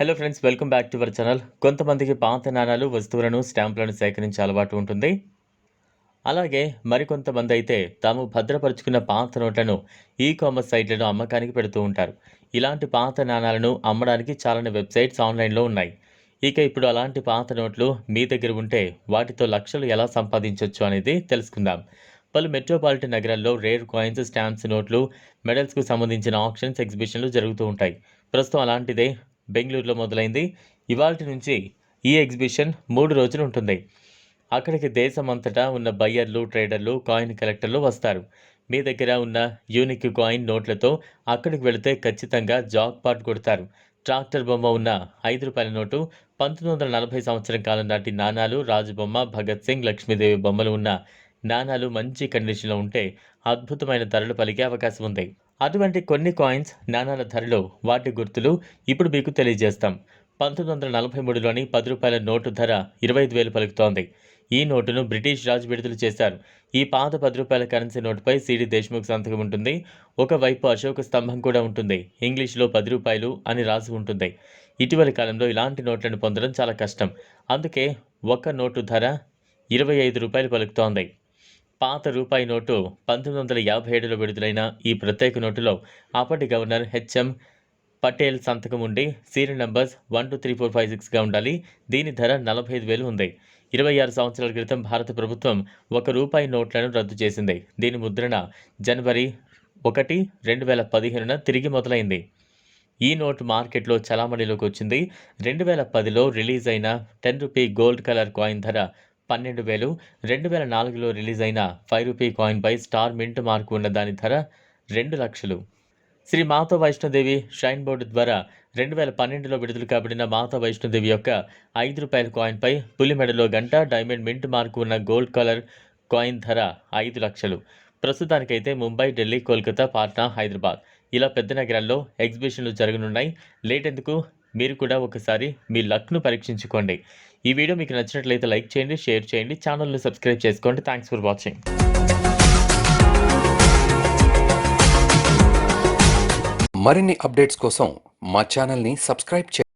Hello friends welcome back to our channel కొంతమందికి పాత నాణాలు వస్తువులను స్టాంపులను సేకరించే అలవాటు ఉంటుంది. అలాగే మరికొంతమంది అయితే తాము భద్రపరుచుకున్న పాత నోట్లను ఈ కామర్స్ సైట్లను అమ్మకానికి పెడుతూ ఉంటారు. ఇలాంటి పాత నాణాలను అమ్మడానికి చాలా వెబ్సైట్స్ ఆన్లైన్లో ఉన్నాయి. ఇక ఇప్పుడు అలాంటి పాత నోట్లు మీ దగ్గర ఉంటే వాటితో లక్షలు ఎలా సంపాదించవచ్చు అనేది తెలుసుకుందాం. పలు మెట్రోపాలిటన్ నగరాల్లో రేర్ కాయిన్స్ స్టాంప్స్ నోట్లు మెడల్స్కు సంబంధించిన ఆప్షన్స్ ఎగ్జిబిషన్లు జరుగుతూ ఉంటాయి. ప్రస్తుతం అలాంటిదే బెంగళూరులో మొదలైంది. ఇవాల్టి నుంచి ఈ ఎగ్జిబిషన్ మూడు రోజులు ఉంటుంది. అక్కడికి దేశమంతటా ఉన్న బయ్యర్లు ట్రేడర్లు కాయిన్ కలెక్టర్లు వస్తారు. మీ దగ్గర ఉన్న యూనిక్ కాయిన్ నోట్లతో అక్కడికి వెళితే ఖచ్చితంగా జాక్ పాట్ కొడతారు. ట్రాక్టర్ బొమ్మ ఉన్న ఐదు రూపాయల నోటు పంతొమ్మిది వందల నలభై సంవత్సరం కాలం నాటి నాణాలు రాజు బొమ్మ భగత్ సింగ్ లక్ష్మీదేవి బొమ్మలు ఉన్న నాణాలు మంచి కండిషన్లో ఉంటే అద్భుతమైన ధరలు పలికే అవకాశం ఉంది. అటువంటి కొన్ని కాయిన్స్ నాణాల ధరలు వాటి గుర్తులు ఇప్పుడు మీకు తెలియజేస్తాం. పంతొమ్మిది వందల నలభై మూడులోని పది రూపాయల నోటు ధర ఇరవై ఐదు వేలు పలుకుతోంది. ఈ నోటును బ్రిటిష్ రాజు విడుదల చేశారు. ఈ పాత పది రూపాయల కరెన్సీ నోటుపై సిడి దేశ్ముఖ్ సంతకం ఉంటుంది. ఒకవైపు అశోక స్తంభం కూడా ఉంటుంది. ఇంగ్లీష్లో పది రూపాయలు అని రాసి ఉంటుంది. ఇటీవలి కాలంలో ఇలాంటి నోట్లను పొందడం చాలా కష్టం. అందుకే ఒక నోటు ధర ఇరవై ఐదు రూపాయలు పలుకుతోంది. పాత రూపాయి నోటు పంతొమ్మిది వందల యాభై ఏడులో విడుదలైన ఈ ప్రత్యేక నోటులో అప్పటి గవర్నర్ హెచ్ఎం పటేల్ సంతకం ఉండి serial numbers one two three four five సిక్స్గా ఉండాలి. దీని ధర నలభై ఐదు వేలు ఉంది. ఇరవై ఆరు సంవత్సరాల క్రితం భారత ప్రభుత్వం ఒక రూపాయి నోట్లను రద్దు చేసింది. దీని ముద్రణ జనవరి ఒకటి రెండు వేల పదిహేనున తిరిగి మొదలైంది. ఈ నోట్ మార్కెట్లో చలామణిలోకి వచ్చింది. రెండు వేల పదిలో రిలీజ్ అయిన ten rupee gold colour coin ధర పన్నెండు వేలు రెండు వేల నాలుగులో రిలీజ్ అయిన ఫైవ్ రూపీ కాయిన్పై స్టార్ మింట్ మార్కు ఉన్న దాని ధర రెండు లక్షలు. శ్రీ మాతా వైష్ణోదేవి షైన్ బోర్డు ద్వారా రెండు వేల పన్నెండులో విడుదల కాబడిన మాతా వైష్ణోదేవి యొక్క ఐదు రూపాయల కాయిన్పై పులి మెడలో గంట డైమండ్ మింట్ మార్కు ఉన్న గోల్డ్ కలర్ కాయిన్ ధర ఐదు లక్షలు. ప్రస్తుతానికైతే ముంబై ఢిల్లీ కోల్కతా పాట్నా హైదరాబాద్ ఇలా పెద్ద నగరాల్లో ఎగ్జిబిషన్లు జరగనున్నాయి. లేటెందుకు మీరు కూడా ఒకసారి మీ లక్ను పరీక్షించుకోండి. ఈ వీడియో మీకు నచ్చినట్లయితే లైక్ చేయండి షేర్ చేయండి ఛానల్ని సబ్స్క్రైబ్ చేసుకోండి. థ్యాంక్స్ ఫర్ వాచింగ్ మరిన్ని అప్డేట్స్ కోసం మా ఛానల్ని సబ్స్క్రైబ్ చేయండి.